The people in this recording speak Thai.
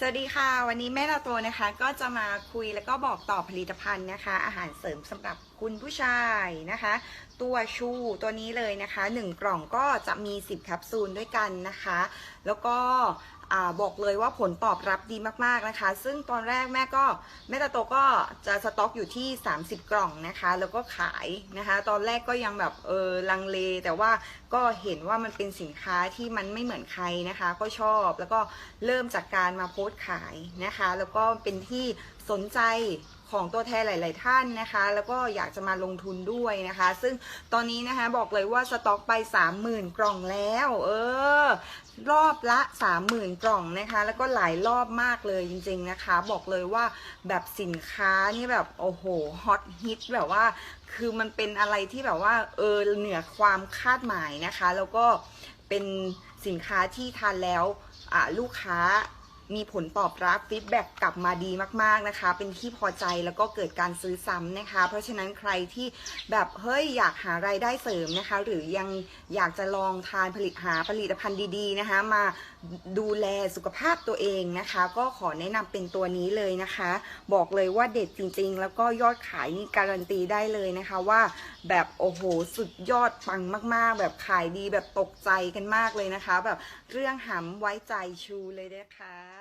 สวัสดีค่ะ วันนี้แม่นาโตนะคะก็จะมาคุยแล้วก็บอกต่อผลิตภัณฑ์นะคะ อาหารเสริมสำหรับคุณผู้ชายนะคะ ตัวชูตัวนี้เลยนะคะ 1 กล่องก็จะมี 10แคปซูลด้วยกันนะคะ แล้วก็บอกเลยว่าผลตอบรับดีมากๆนะคะ ซึ่งตอนแรกแม่ก็แม่ตาโตก็จะสต็อกอยู่ที่ 30 กล่องนะคะ แล้วก็ขายนะคะ ตอนแรกก็ยังแบบเออลังเล แต่ว่าก็เห็นว่ามันเป็นสินค้าที่มันไม่เหมือนใครนะคะ ก็ชอบแล้วก็เริ่มจากการมาโพสต์ขายนะคะ แล้วก็เป็นที่สนใจของตัวแทนหลาย ๆ ท่านนะคะ แล้วก็อยากจะมาลงทุนด้วยนะคะ ซึ่งตอนนี้นะคะบอกเลยว่าสต็อกไป 30,000 กล่องแล้ว เออ รอบละ 30,000 กล่องนะคะ แล้วก็หลายรอบมากเลยจริง ๆ นะคะ บอกเลยว่าแบบสินค้านี่แบบโอ้โหฮอตฮิตแบบว่า คือมันเป็นอะไรที่แบบว่าเออเหนือความคาดหมายนะคะ แล้วก็เป็นสินค้าที่ทานแล้วลูกค้า มีผลตอบรับฟีดแบ็กกลับมาดีมากๆนะคะ เป็นที่พอใจแล้วก็เกิดการซื้อซ้ำนะคะ เพราะฉะนั้นใครที่แบบเฮ้ยอยากหารายได้เสริมนะคะ หรือยังอยากจะลองทานผลิตหาผลิตภัณฑ์ดีๆนะคะ มาดูแลสุขภาพตัวเองนะคะ ก็ขอแนะนำเป็นตัวนี้เลยนะคะ บอกเลยว่าเด็ดจริงๆ แล้วก็ยอดขายนี่การันตีได้เลยนะคะว่าแบบโอ้โหสุดยอดปังมากๆ แบบขายดีแบบตกใจกันมากเลยนะคะ แบบเรื่องหำไว้ใจชูเลยนะคะ